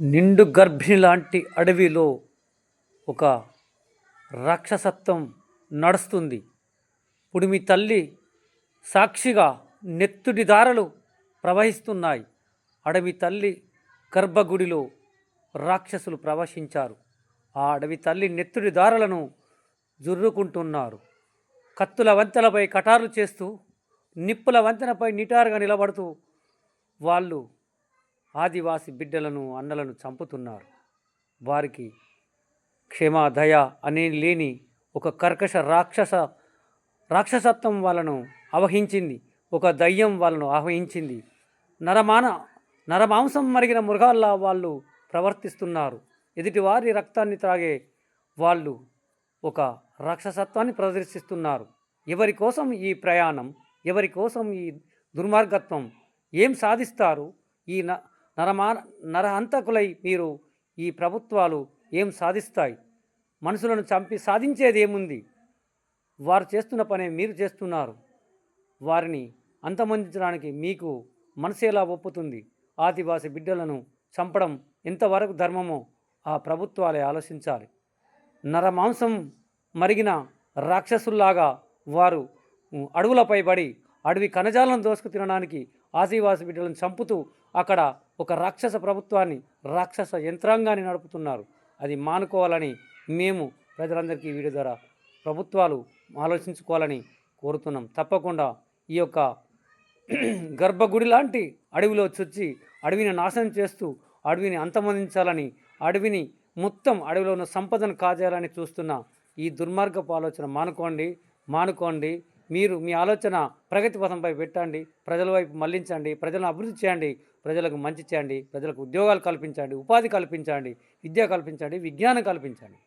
నిండు గర్భిణి లాంటి అడవిలో ఒక రాక్షసత్వం నడుస్తుంది. ఇప్పుడు మీ తల్లి సాక్షిగా నెత్తుడి దారలు ప్రవహిస్తున్నాయి. అడవి తల్లి గర్భగుడిలో రాక్షసులు ప్రవశించారు. ఆ అడవి తల్లి నెత్తుడి దారలను జుర్రుకుంటున్నారు. కత్తుల వంతెనపై కటార్లు చేస్తూ నిప్పుల వంతెనపై నిటారుగా నిలబడుతూ వాళ్ళు ఆదివాసి బిడ్డలను అన్నలను చంపుతున్నారు. వారికి క్షమ దయ అనే లేని ఒక కర్కశ రాక్షస రాక్షసత్వం వాళ్ళను అవహించింది. ఒక దయ్యం వాళ్ళను ఆవహించింది నరమాన నరమాంసం మరిగిన మృగాల్లా వాళ్ళు ప్రవర్తిస్తున్నారు. ఎదుటివారి రక్తాన్ని త్రాగే వాళ్ళు ఒక రాక్షసత్వాన్ని ప్రదర్శిస్తున్నారు. ఎవరి కోసం ఈ ప్రయాణం ఎవరి కోసం ఈ దుర్మార్గత్వం ఏం సాధిస్తారు? ఈ న నరమా నరహంతకులై మీరు ఈ ప్రభుత్వాలు ఏం సాధిస్తాయి? మనుషులను చంపి సాధించేది ఏముంది వారు చేస్తున్న పనే మీరు చేస్తున్నారు. వారిని అంతమొందించడానికి మీకు మనసేలా ఒప్పుతుంది. ఆదివాసి బిడ్డలను చంపడం ఎంతవరకు ధర్మమో ఆ ప్రభుత్వాలే ఆలోచించాలి. నరమాంసం మరిగిన రాక్షసుల్లాగా వారు అడవులపై పడి అడవి కణజాలను దోసుకు తినడానికి ఆదివాసి బిడ్డలను చంపుతూ అక్కడ ఒక రాక్షస ప్రభుత్వాన్ని రాక్షస యంత్రాంగాన్ని నడుపుతున్నారు. అది మానుకోవాలని మేము ప్రజలందరికీ వీడియో ద్వారా ప్రభుత్వాలు ఆలోచించుకోవాలని కోరుతున్నాం. తప్పకుండా ఈ యొక్క గర్భగుడి లాంటి అడవిలో చొచ్చి అడవిని నాశనం చేస్తూ అడవిని అంతమందించాలని అడవిని మొత్తం అడవిలో ఉన్న సంపదను కాజేయాలని చూస్తున్న ఈ దుర్మార్గపు ఆలోచన మానుకోండి మానుకోండి. మీరు మీ ఆలోచన ప్రగతి పథంపై పెట్టండి ప్రజల వైపు మళ్ళించండి ప్రజలను అభివృద్ధి చేయండి ప్రజలకు మంచి చేయండి ప్రజలకు ఉద్యోగాలు కల్పించండి ఉపాధి కల్పించండి విద్య కల్పించండి విజ్ఞానం కల్పించండి.